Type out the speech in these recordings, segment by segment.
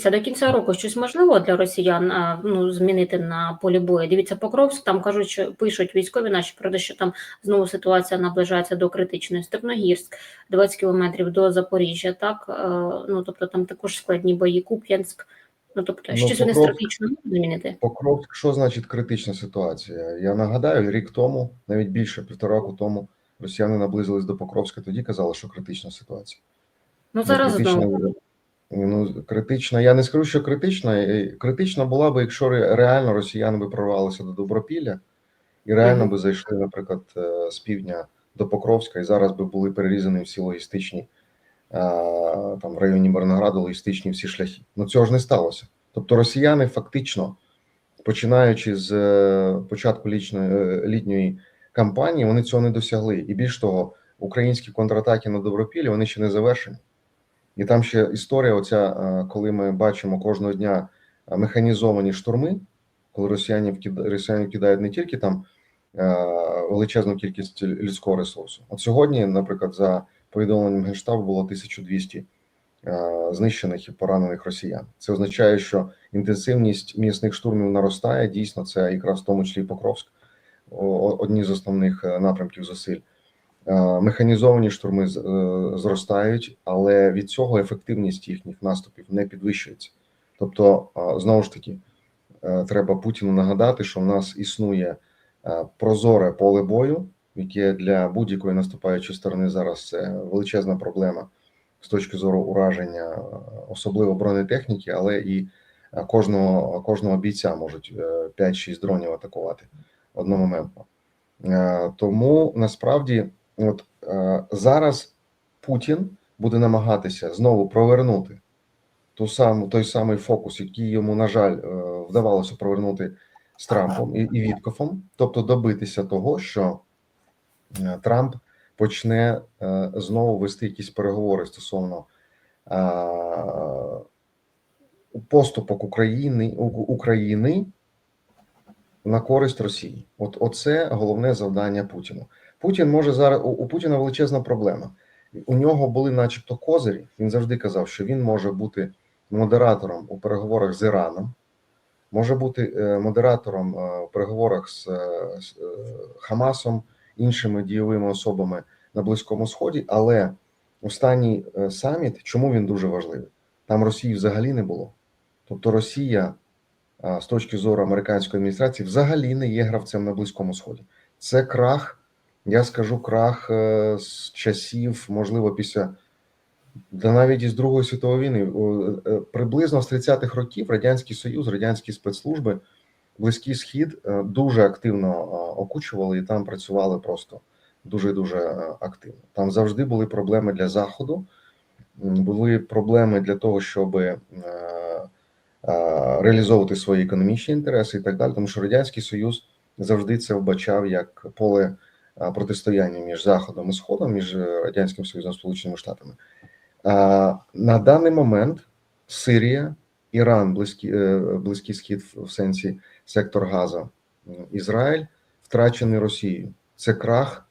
дивіться, до кінця року щось можливо для росіян ну, змінити на полі бою. Дивіться, Покровськ, там кажуть, що пишуть військові наші про те, що там знову ситуація наближається до критичної. Степногірськ, 20 кілометрів до Запоріжжя, так? Е, ну, тобто там також складні бої, Куп'янськ. Ну, тобто, Ну, щось вони стратегічно змінити. Покровськ, що значить критична ситуація? Я нагадаю, рік тому, навіть більше півтора року тому, росіяни наблизились до Покровська. Тоді казали, що критична ситуація. Ну, зараз критична, знову. Ну, критична. Я не скажу, що критична. Е, Критична була би, якщо реально росіяни би прорвалися до Добропілля і реально би зайшли, наприклад, е, з півдня до Покровська, і зараз би були перерізані всі логістичні е, там в районі Мирнограду логістичні всі шляхи. Ну цього ж не сталося. Тобто росіяни фактично, починаючи з початку лічної, літньої кампанії, вони цього не досягли. І більш того, українські контратаки на Добропіллі вони ще не завершені. І там ще історія, оця, е, коли ми бачимо кожного дня механізовані штурми, коли росіяни росіяни кидають не тільки там е, величезну кількість людського ресурсу. От сьогодні, наприклад, за повідомленням Генштабу було 1200 е, знищених і поранених росіян. Це означає, що інтенсивність місних штурмів наростає. Дійсно, це якраз в тому числі Покровськ, одні з основних напрямків зусиль. Е, Механізовані штурми е, зростають, але від цього ефективність їхніх наступів не підвищується. Тобто, е, знову ж таки, треба Путіну нагадати, що в нас існує прозоре поле бою, яке для будь-якої наступаючої сторони зараз це величезна проблема з точки зору ураження, особливо бронетехніки, але і кожного кожного бійця можуть е, 5-6 дронів атакувати одномоментно. Тому насправді, от е, зараз Путін буде намагатися знову провернути ту саму той самий фокус, який йому, на жаль, е, вдавалося провернути з Трампом і, і Віткофом, тобто добитися того, що е, Трамп почне е, знову вести якісь переговори стосовно е, поступок України України на користь Росії. От оце головне завдання Путіну. Путін може зараз у, Путіна величезна проблема. У нього були, начебто, козирі. Він завжди казав, що він може бути модератором у переговорах з Іраном, може бути е, модератором е, у переговорах з, е, Хамасом, іншими дійовими особами на Близькому Сході. Але останній саміт, чому він дуже важливий? Там Росії взагалі не було. Тобто Росія з точки зору американської адміністрації взагалі не є гравцем на Близькому Сході. Це крах, я скажу, крах е, з часів, можливо, після да навіть із Другої світової війни. Е, Приблизно з 30-х років Радянський Союз, радянські спецслужби, Близький Схід е, дуже активно окучували і там працювали просто дуже дуже активно. Там завжди були проблеми для заходу, були проблеми для того, щоб реалізовувати свої економічні інтереси і так далі, тому що радянський союз завжди це вбачав як поле протистояння між заходом і сходом, між радянським союзом і сполученими штатами. На даний момент Сирія, Іран, близький, е, близький схід в сенсі сектор Газа, Ізраїль втрачений Росією. Це крах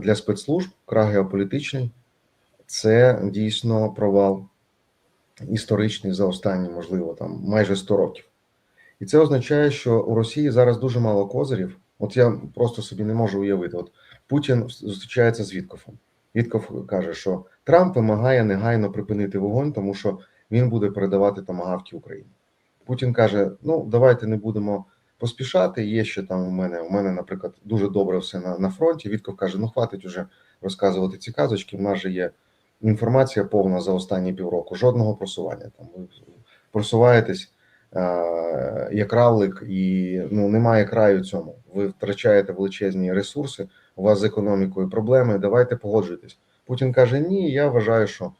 для спецслужб, крах геополітичний. Це дійсно провал історичний за останні, можливо, там майже 100 років. І це означає, що у Росії зараз дуже мало козирів. От я просто собі не можу уявити. От Путін зустрічається з Віткофом. Віткоф каже, що Трамп вимагає негайно припинити вогонь, тому що він буде передавати тамагавки Україні. Путін каже: ну давайте не будемо поспішати. Є ще там у мене. У мене, наприклад, дуже добре все на, на фронті. Вітков каже: ну хватить уже розказувати ці казочки. У нас же є інформація повна за останні півроку. Жодного просування. Там ви просуваєтесь е, як равлик, і ну немає краю цьому. Ви втрачаєте величезні ресурси. У вас з економікою проблеми. Давайте погоджуйтесь. Путін каже: Ні, я вважаю, що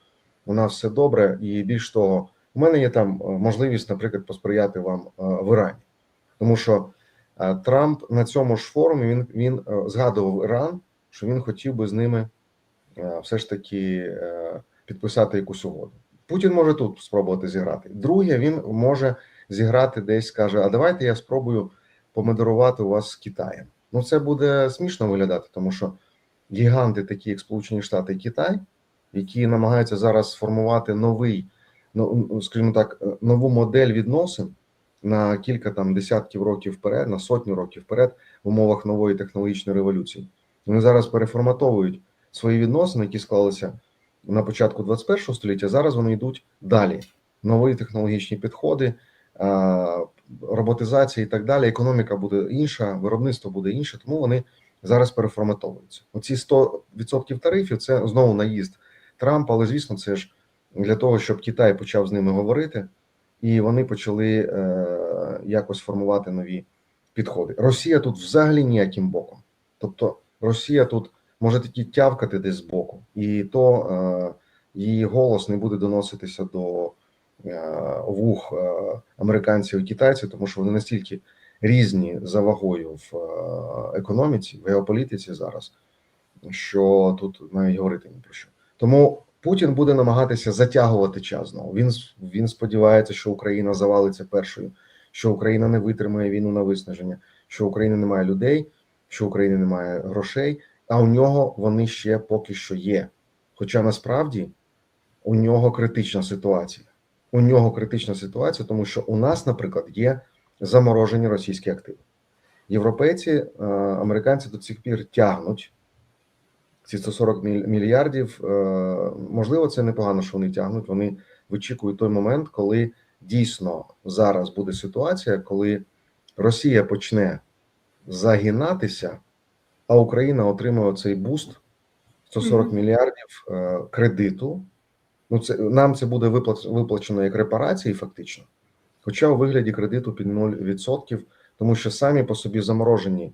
у нас все добре, і більш того, у мене є там е, можливість, наприклад, посприяти вам е, в Ірані, тому що Трамп на цьому ж форумі він він згадував Іран, що він хотів би з ними все ж таки підписати якусь угоду. Путін може тут спробувати зіграти. Друге, він може зіграти десь, каже: А давайте я спробую помодерувати у вас з Китаєм. Ну це буде смішно виглядати, тому що гіганти, такі як Сполучені Штати і Китай, які намагаються зараз сформувати новий ну, скажімо так, нову модель відносин на кілька там десятків років вперед, на сотню років вперед в умовах нової технологічної революції. Вони зараз переформатовують свої відносини, які склалися на початку 21 століття. Зараз вони йдуть далі. Нові технологічні підходи, роботизація і так далі. Економіка буде інша, виробництво буде інше, тому вони зараз переформатовуються. Оці 100% тарифів це знову наїзд Трампа, але звісно, це ж для того, щоб Китай почав з ними говорити, і вони почали е, якось формувати нові підходи. Росія тут взагалі ніяким боком. Тобто Росія тут може тільки тявкати десь збоку, і то е, її голос не буде доноситися до е, вух е, американців і китайців, тому що вони настільки різні за вагою в е, економіці, в геополітиці зараз, що тут навіть говорити ні про що. Тому Путін буде намагатися затягувати час знову. Він він сподівається, що Україна завалиться першою, що Україна не витримає війну на виснаження, що України немає людей, що України немає грошей. А у нього вони ще поки що є. Хоча насправді у нього критична ситуація. У нього критична ситуація, тому що у нас, наприклад, є заморожені російські активи. Європейці, е, американці до цих пір тягнуть ці 140 мільярдів. Е, Можливо, це непогано, що вони тягнуть. Вони вичікують той момент, коли дійсно зараз буде ситуація, коли Росія почне загинатися, а Україна отримує цей буст 140 мільярдів е, кредиту. Ну, це нам це буде виплачено як репарації, фактично, хоча у вигляді кредиту під 0%, тому що самі по собі заморожені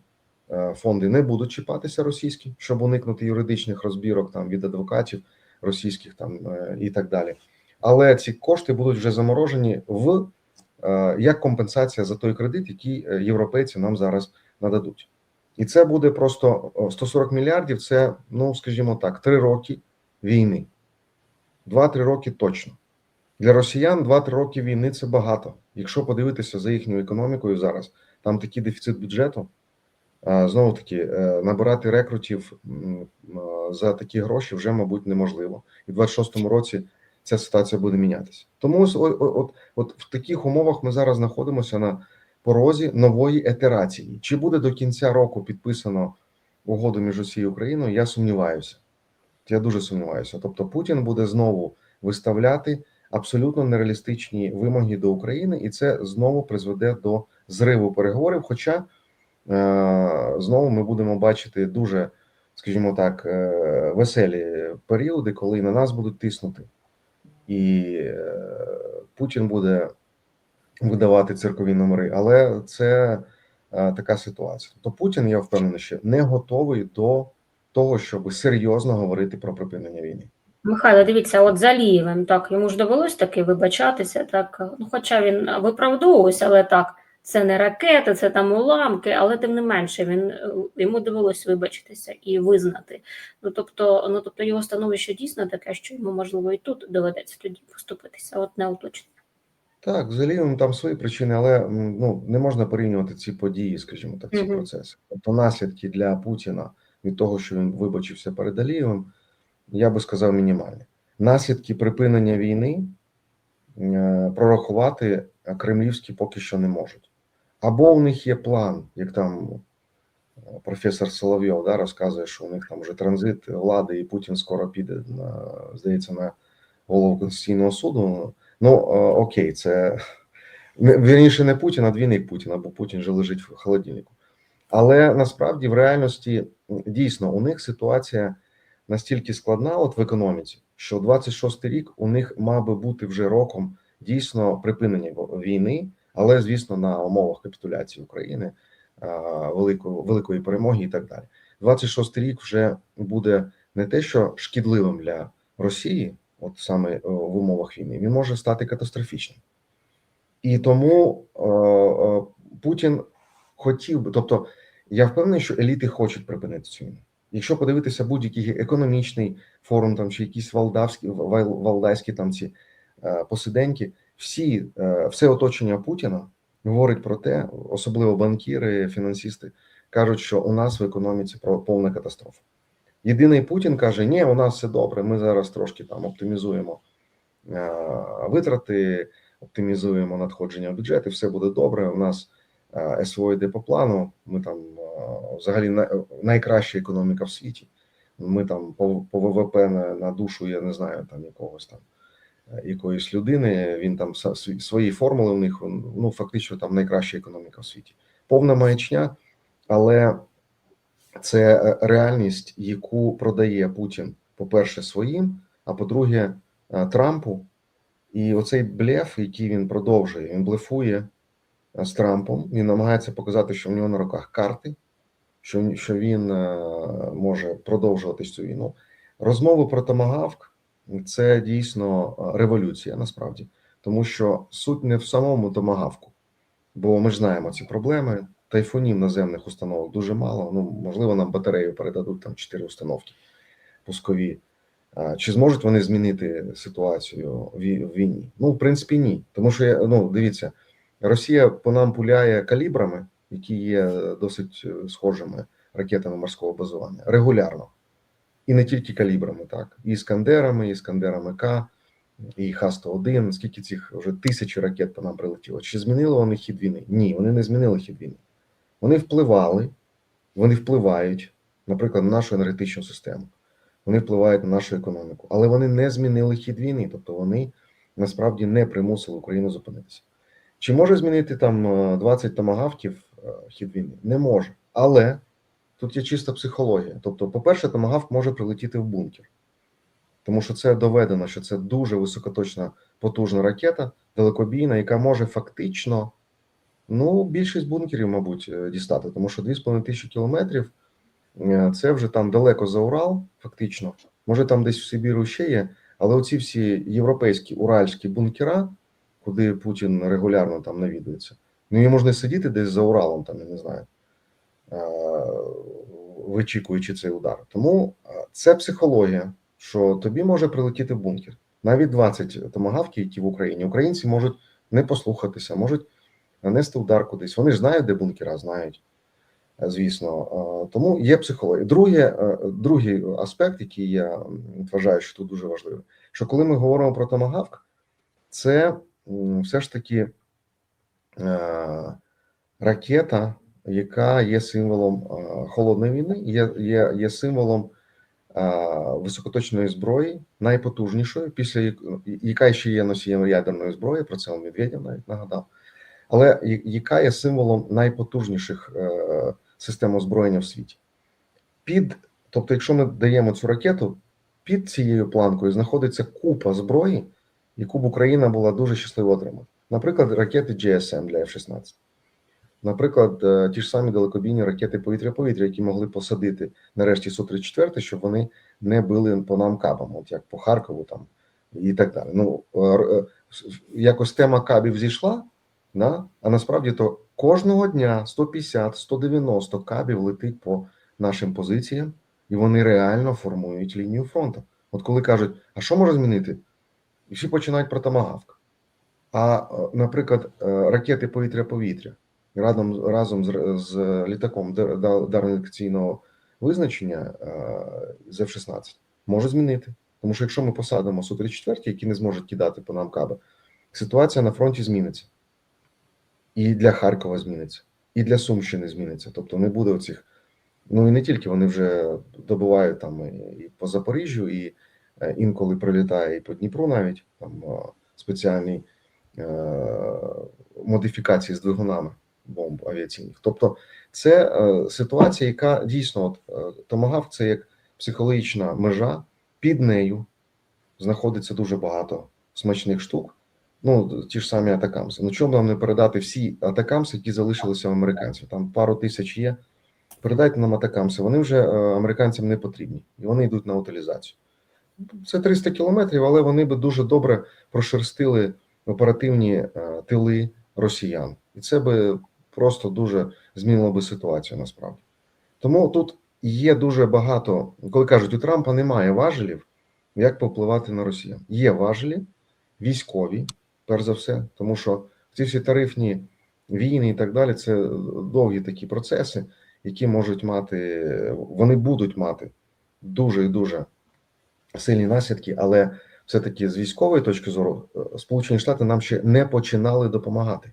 е, фонди не будуть чіпатися російські, щоб уникнути юридичних розбірок там від адвокатів російських там е, і так далі. Але ці кошти будуть вже заморожені в е, як компенсація за той кредит, який європейці нам зараз нададуть. І це буде просто 140 мільярдів. Це, ну скажімо так, три роки війни. 2-3 роки точно. Для росіян 2-3 роки війни це багато. Якщо подивитися за їхньою економікою зараз, там такий дефіцит бюджету. Знову таки, е, набирати рекрутів за такі гроші вже, мабуть, неможливо. І в 26-му році ця ситуація буде мінятися. Тому ось, о- о- от, от в таких умовах ми зараз знаходимося на порозі нової етерації. Чи буде до кінця року підписано угоду між Росією і Україною? Я сумніваюся. Я дуже сумніваюся. Тобто Путін буде знову виставляти абсолютно нереалістичні вимоги до України, і це знову призведе до зриву переговорів. Хоча е, знову ми будемо бачити дуже, скажімо так, е, веселі періоди, коли на нас будуть тиснути, і е, Путін буде видавати циркові номери. Але це така ситуація. Тобто Путін, я впевнений, що не готовий до того, щоб серйозно говорити про припинення війни. Михайло, дивіться, от за Алієвим, так, йому ж довелось таки вибачатися, так, ну, хоча він виправдовувався, але так, це не ракети, це там уламки, але тим не менше, він, йому довелось вибачитися і визнати. Ну, тобто, ну, тобто його становище дійсно таке, що йому, можливо, і тут доведеться тоді поступитися, от не уточнено. Так, Алієвим там свої причини, але ну не можна порівнювати ці події, скажімо так, ці Мгм. процеси. Тобто наслідки для Путіна від того, що він вибачився перед Алієвим, я би сказав, мінімальні. Наслідки припинення війни е, прорахувати кремлівські поки що не можуть. Або у них є план, як там е, професор Соловйов да, розказує, що у них там вже транзит влади, і Путін скоро піде на здається на голову Конституційного суду. Ну е, окей, це вірніше не Путін, а двійник Путіна, бо Путін вже лежить в холодильнику. Але насправді в реальності дійсно у них ситуація настільки складна, от в економіці, що 26 рік у них мав би бути вже роком дійсно припинення війни, але звісно на умовах капітуляції України, великої великої перемоги і так далі. 26 рік вже буде не те, що шкідливим для Росії, от саме в умовах війни, він може стати катастрофічним. І тому е, е, Путін хотів би, тобто я впевнений, що еліти хочуть припинити цю війну. Якщо подивитися будь-який економічний форум, там чи якісь валдавські валдайські там ці е, посиденьки, всі е, все оточення Путіна говорить про те, особливо банкіри, фінансисти кажуть, що у нас в економіці повна катастрофа. Єдиний Путін каже: ні, у нас все добре. Ми зараз трошки там оптимізуємо е, витрати, оптимізуємо надходження в бюджет, все буде добре. У нас СВО йде по плану. Ми там е, взагалі на- найкраща економіка в світі. Ми там по, по ВВП на, на душу, я не знаю, там якогось там е, якоїсь людини. Він там свої- формули у них ну фактично там найкраща економіка в світі. Повна маячня, але це е, реальність, яку продає Путін, по-перше, своїм, а по-друге, е, Трампу. І оцей блеф, який він продовжує, він блефує е, з Трампом. Він намагається показати, що в нього на руках карти, що, що він е, може продовжувати цю війну. Розмови про Томагавк це дійсно е, революція насправді, тому що суть не в самому Томагавку, бо ми ж знаємо ці проблеми. Тайфунів наземних установок дуже мало. Ну можливо, нам батарею передадуть там чотири установки пускові. Чи зможуть вони змінити ситуацію в війні? Ну, в принципі, ні. Тому що ну, дивіться, Росія по нам пуляє калібрами, які є досить е, схожими ракетами морського базування, регулярно. І не тільки калібрами, так, і іскандерами, і іскандерами К, і Х-101. Скільки цих вже тисячі ракет по нам прилетіло? Чи змінили вони хід війни? Ні, вони не змінили хід війни. Вони впливали, вони впливають, наприклад, на нашу енергетичну систему вони впливають на нашу економіку, але вони не змінили хід війни, тобто вони насправді не примусили Україну зупинитися. Чи може змінити там е, 20 томагавків е, хід війни? Не може. Але тут є чиста психологія. Тобто, по-перше, томагавк може прилетіти в бункер, тому що це доведено, що це дуже високоточна потужна ракета, далекобійна, яка може фактично ну, більшість бункерів, мабуть, е, дістати, тому що 2,5 тисячі кілометрів. Е, Це вже там далеко за Урал, фактично. Може, там десь в Сибіру ще є, але оці всі європейські уральські бункера, куди Путін регулярно там навідується, ну їм можна сидіти десь за Уралом, там, я не знаю, е, вичікуючи цей удар. Тому е, це психологія, що тобі може прилетіти в бункер. Навіть 20 томагавків, які в Україні. Українці можуть не послухатися, можуть нанести удар кудись. Вони ж знають, де бункера, знають звісно. Е, Тому є психологія. Друге, другий аспект, який я вважаю, що тут дуже важливий, що коли ми говоримо про томагавк, це все ж таки е, ракета, яка є символом е, холодної війни, є, є, є символом е, високоточної зброї, найпотужнішої, після яка ще є носієм ядерної зброї, про це Медведєв навіть нагадав, але яка є символом найпотужніших систем озброєння в світі. Під, тобто, якщо ми даємо цю ракету, під цією планкою знаходиться купа зброї, яку б Україна була дуже щаслива отримати. Наприклад, ракети GSM для F-16. Наприклад, е, ті ж самі далекобійні ракети повітря-повітря, які могли посадити нарешті Су-34, щоб вони не били по нам кабам, от як по Харкову там і так далі. Ну, е, е, якось тема кабів зійшла, Да? А насправді то кожного дня 150-190 кабів летить по нашим позиціям, і вони реально формують лінію фронту. От коли кажуть, а що може змінити? І всі починають про томагавк. А, е, наприклад, е, ракети повітря-повітря разом, разом з, з літаком дарно визначення е, з F-16 може змінити. Тому що якщо ми посадимо Су-34, які не зможуть кидати по нам каби, ситуація на фронті зміниться і для Харкова зміниться, і для Сумщини зміниться. Тобто не буде оцих. Ну і не тільки вони вже добувають там і по Запоріжжю, і інколи прилітає і по Дніпру навіть там е, спеціальні е, модифікації з двигунами бомб авіаційних. Тобто, це е, ситуація, яка дійсно от е, томагав це як психологічна межа, під нею знаходиться дуже багато смачних штук. Ну, ті ж самі атакамси. Ну чому нам не передати всі атакамси, які залишилися в американців? Там пару тисяч є. Передайте нам атакамси. Вони вже е, американцям не потрібні, і вони йдуть на утилізацію. Це 300 кілометрів, але вони би дуже добре прошерстили оперативні е, тили росіян, і це би просто дуже змінило би ситуацію насправді. Тому тут є дуже багато, коли кажуть, у Трампа немає важелів, як попливати на росіян. Є важелі військові, перш за все, тому що ці всі тарифні війни і так далі це довгі такі процеси, які можуть мати, вони будуть мати дуже і дуже сильні наслідки, але все-таки з військової точки зору, е, Сполучені Штати нам ще не починали допомагати.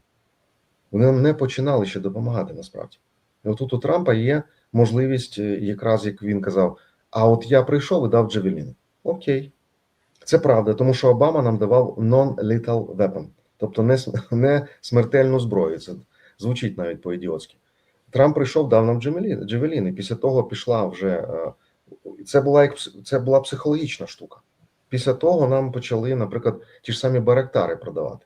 Вони нам не починали ще допомагати насправді. І отут у Трампа є можливість, е, якраз як він казав: а от я прийшов і дав Джавеліни. Окей, це правда, тому що Обама нам давав non-lethal weapon, тобто не, не смертельну зброю. Це звучить навіть по-ідіотськи. Трамп прийшов, дав нам Джавеліни. Після того пішла вже. Це була як це була психологічна штука. Після того нам почали, наприклад, ті ж самі барактари продавати.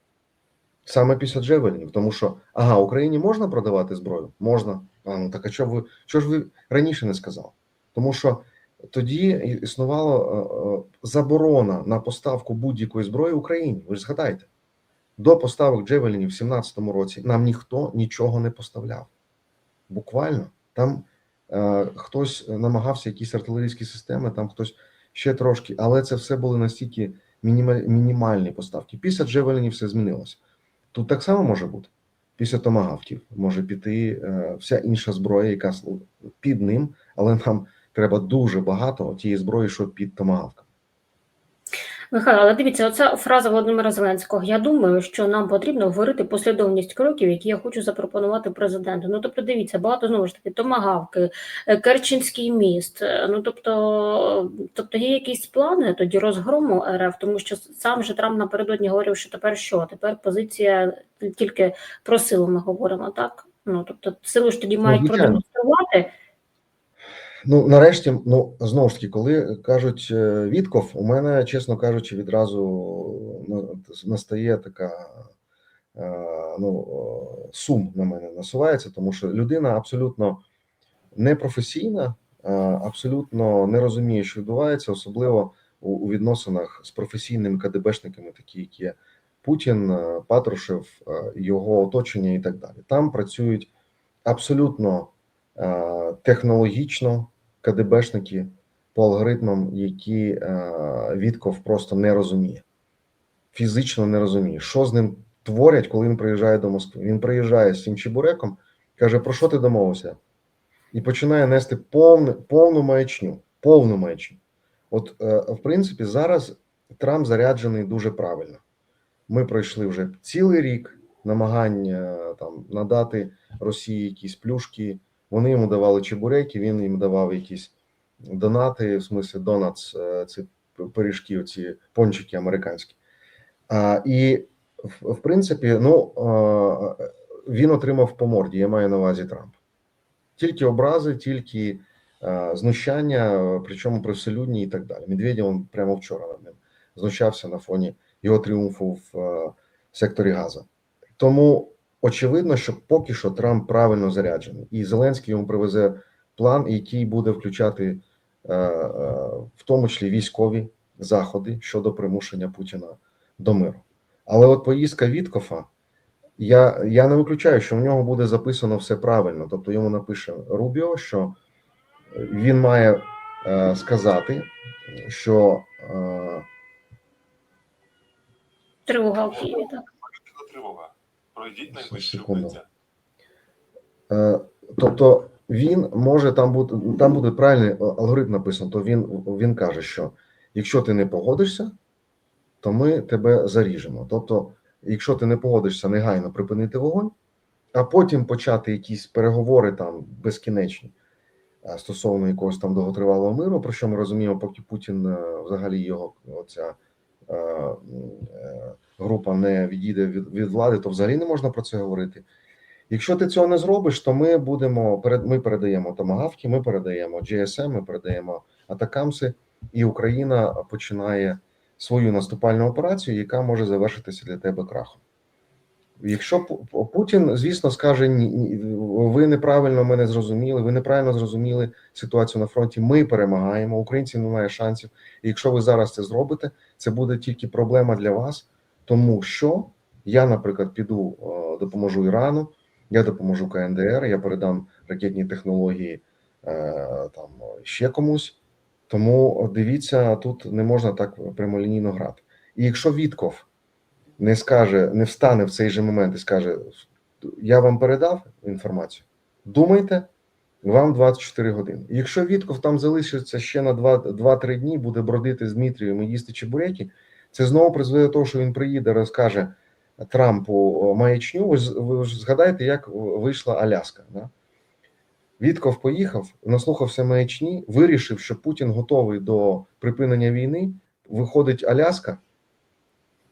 Саме після Джевелінів, тому що ага, Україні можна продавати зброю? Можна. А ну так а що ви що ж ви раніше не сказали? Тому що тоді існувала е, е, заборона на поставку будь-якої зброї Україні. Ви ж згадайте, до поставок Джевелінів в 17-му році нам ніхто нічого не поставляв. Буквально там хтось намагався якісь артилерійські системи, там хтось ще трошки, але це все були настільки мінімальні поставки. Після Джевелінів все змінилося. Тут так само може бути. Після томагавків може піти е, вся інша зброя, яка під ним, але нам треба дуже багато тієї зброї, що під томагавком. Михайло, але дивіться, оця фраза Володимира Зеленського. Я думаю, що нам потрібно говорити послідовність кроків, які я хочу запропонувати президенту. Ну тобто, дивіться, багато знову ж таки томагавки, е, Керченський міст. е, Ну тобто, тобто є якісь плани тоді розгрому РФ, тому що сам же Трамп напередодні говорив, що тепер що? Тепер позиція тільки про силу ми говоримо, так? Ну тобто, силу ж тоді мають продемонструвати. Ну, нарешті, ну знову ж таки, коли кажуть е, Вітков, у мене, чесно кажучи, відразу настає така е, ну, сум на мене насувається, тому що людина абсолютно непрофесійна, е, абсолютно не розуміє, що відбувається, особливо у, у відносинах з професійними КДБшниками, такі як є Путін, Патрушев, його оточення і так далі. Там працюють абсолютно технологічно КДБшники по алгоритмам, які е, Вітков просто не розуміє, фізично не розуміє, що з ним творять, коли він приїжджає до Москви. Він приїжджає з цим чебуреком, каже: про що ти домовився? І починає нести повну, повну маячню. Повну маячню. От, е, в принципі, зараз Трамп заряджений дуже правильно. Ми пройшли вже цілий рік намагання там надати Росії якісь плюшки. Вони йому давали чебуреки, він їм давав якісь донати, в смислі донатс, е, ці пиріжки, ці пончики американські. А, і в, принципі, ну він отримав по морді, я маю на увазі Трамп. Тільки образи, тільки знущання, причому привселюдні і так далі. Медведєв он прямо вчора над ним знущався на фоні його тріумфу в е, секторі Газа. Тому очевидно, що поки що Трамп правильно заряджений, і Зеленський йому привезе план, який буде включати е, е, в тому числі військові заходи щодо примушення Путіна до миру. Але от поїздка Віткофа, я, я не виключаю, що в нього буде записано все правильно. Тобто йому напише Рубіо, що він має е, сказати, що е, Тривога в Києві, так. Що тривога? Пройдіть найближче укриття. Е, Тобто він може там буде там буде правильний алгоритм написано. То він він каже, що якщо ти не погодишся, то ми тебе заріжемо. Тобто, якщо ти не погодишся, негайно припинити вогонь, а потім почати якісь переговори там безкінечні е, стосовно якогось там довготривалого миру, про що ми розуміємо, поки Путін е, взагалі його оця е, е, група не відійде від, від влади, то взагалі не можна про це говорити. Якщо ти цього не зробиш, то ми будемо ми передаємо томагавки, ми передаємо GSM, ми передаємо атакамси, і Україна починає свою наступальну операцію, яка може завершитися для тебе крахом. Якщо Путін, звісно, скаже ні, ви неправильно мене зрозуміли, ви неправильно зрозуміли ситуацію на фронті. Ми перемагаємо, українців немає шансів. І якщо ви зараз це зробите, це буде тільки проблема для вас, тому що я, наприклад, піду е, допоможу Ірану. Я допоможу КНДР, я передам ракетні технології е, там ще комусь. Тому дивіться, тут не можна так прямолінійно грати. І якщо Вітков не скаже, не встане в цей же момент і скаже: Я вам передав інформацію, думайте, вам 24 години. Якщо Вітков там залишиться ще на 2 2-3 дні, буде бродити з Дмитрієм і їсти чебуреки, Це знову призведе до того, що він приїде, розкаже Трампу маячню. Ви, ви ж згадаєте, як вийшла Аляска. Да? Вітков поїхав, наслухався маячні, вирішив, що Путін готовий до припинення війни. Виходить Аляска,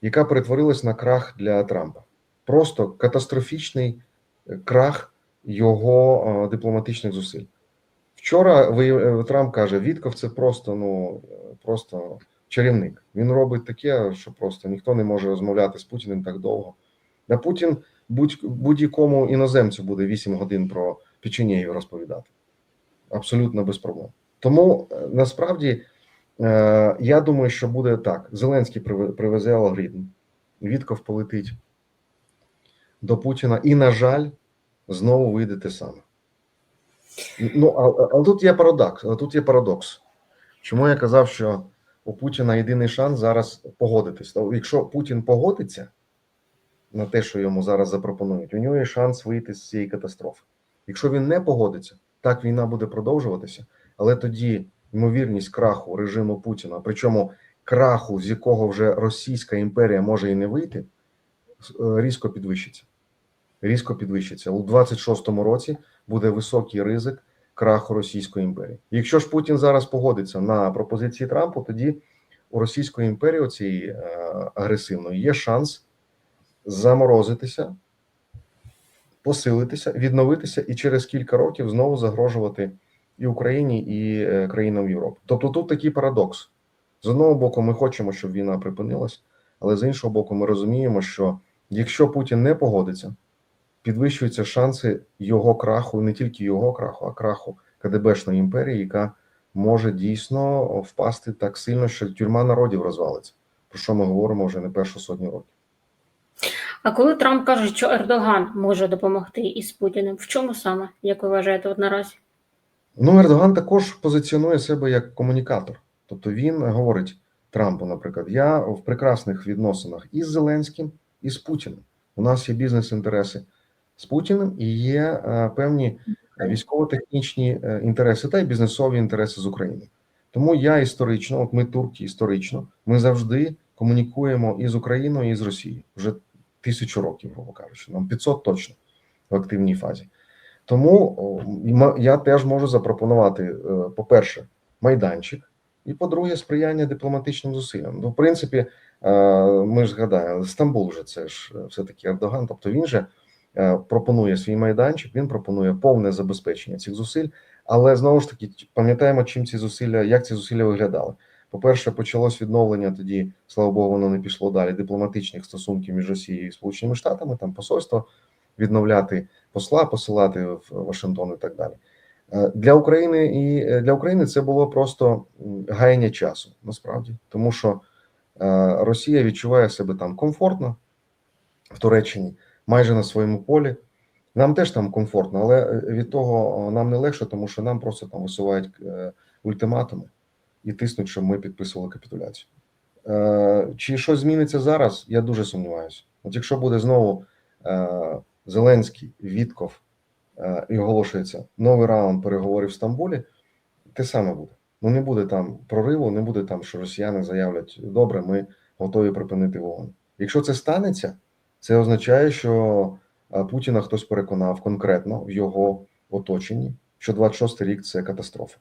яка перетворилась на крах для Трампа. Просто катастрофічний е, крах його е, дипломатичних зусиль. Вчора Трамп каже: Вітков це просто ну е, просто чарівник. Він робить таке, що просто ніхто не може розмовляти з Путіним так довго. А Путін будь, будь-якому іноземцю буде 8 годин про печенєгів розповідати. Абсолютно без проблем. Тому е, насправді е, я думаю, що буде так: Зеленський привезе алгоритм, Вітков полетить до Путіна, і, на жаль, знову вийде те саме. Ну, а, а тут є парадокс. Тут є парадокс. Чому я казав, що у Путіна єдиний шанс зараз погодитись. То Якщо Путін погодиться на те, що йому зараз запропонують, у нього є шанс вийти з цієї катастрофи. Якщо він не погодиться, так війна буде продовжуватися, але тоді ймовірність краху режиму Путіна, причому краху, з якого вже Російська імперія може і не вийти, е, різко підвищиться. Різко підвищиться. У 26-му році буде високий ризик краху Російської імперії. Якщо ж Путін зараз погодиться на пропозиції Трампу, тоді у Російської імперії цієї е, агресивної є шанс заморозитися, посилитися, відновитися і через кілька років знову загрожувати і Україні, і е, країнам Європи. Тобто тут такий парадокс. З одного боку, ми хочемо, щоб війна припинилась, але з іншого боку, ми розуміємо, що якщо Путін не погодиться, підвищуються шанси його краху, не тільки його краху, а краху КДБшної імперії, яка може дійсно впасти так сильно, що тюрма народів розвалиться. Про що ми говоримо вже не першу сотню років. А коли Трамп каже, що Ердоган може допомогти із Путіним, в чому саме, як ви вважаєте, от наразі? Ну, Ердоган також позиціонує себе як комунікатор. Тобто він говорить Трампу, наприклад, я в прекрасних відносинах із Зеленським, і з Путіним. У нас є бізнес-інтереси з Путіним і є е, певні військово-технічні е, інтереси та й бізнесові інтереси з України. Тому я історично, от ми турки історично, ми завжди комунікуємо і з Україною, і з Росією вже тисячу років, грубо кажучи, нам 500 точно в активній фазі. Тому я теж можу запропонувати, е, по-перше, майданчик, і по-друге, сприяння дипломатичним зусиллям. Ну, в принципі, ми ж згадаємо, Стамбул вже це ж е, все-таки Ердоган, тобто він же пропонує свій майданчик, він пропонує повне забезпечення цих зусиль. Але знову ж таки, пам'ятаємо, чим ці зусилля, як ці зусилля виглядали. По-перше, почалось відновлення тоді, слава Богу, воно не пішло далі. Дипломатичних стосунків між Росією і Сполученими Штатами, там посольство відновляти посла, посилати в Вашингтон і так далі. Е, Для України і е, для України це було просто гаяння часу, насправді, тому що е, Росія відчуває себе там комфортно в Туреччині, майже на своєму полі. Нам теж там комфортно, але е, від того нам не легше, тому що нам просто там висувають е, ультиматуми і тиснуть, щоб ми підписували капітуляцію. Е, Чи щось зміниться зараз? Я дуже сумніваюся. От якщо буде знову е, Зеленський, Вітков е, і оголошується новий раунд переговорів в Стамбулі, те саме буде. Ну не буде там прориву, не буде там, що росіяни заявлять: добре, ми готові припинити вогонь. Якщо це станеться, це означає, що е, Путіна хтось переконав конкретно в його оточенні, що 26 рік це катастрофа.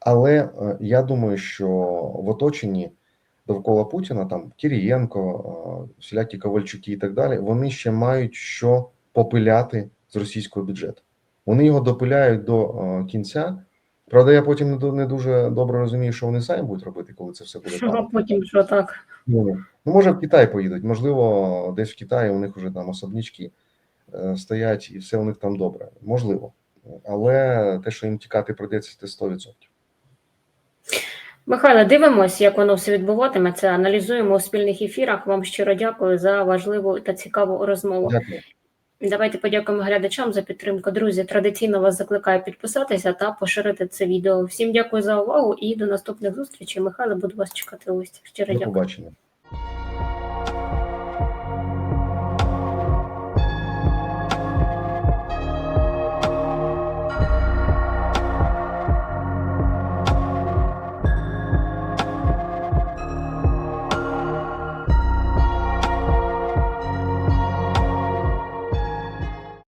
Але е, я думаю, що в оточенні довкола Путіна, там Кірієнко, е, всілякі Ковальчуки і так далі, вони ще мають що попиляти з російського бюджету. Вони його допиляють до кінця. Правда, я потім не дуже добре розумію, що вони самі будуть робити, коли це все буде Що падати. потім що так? Ну, ну, може, в Китай поїдуть. Можливо, десь в Китаї у них вже там особнячки е, стоять, і все у них там добре. Можливо. Але те, що їм тікати прийдеться, це 100%. Михайло, дивимося, як воно все відбуватиметься. Аналізуємо у спільних ефірах. Вам щиро дякую за важливу та цікаву розмову. Дякую. Давайте подякуємо глядачам за підтримку. Друзі, традиційно вас закликаю підписатися та поширити це відео. Всім дякую за увагу і до наступних зустрічей. Михайло, буду вас чекати Ось. Щиро До дякую. побачення.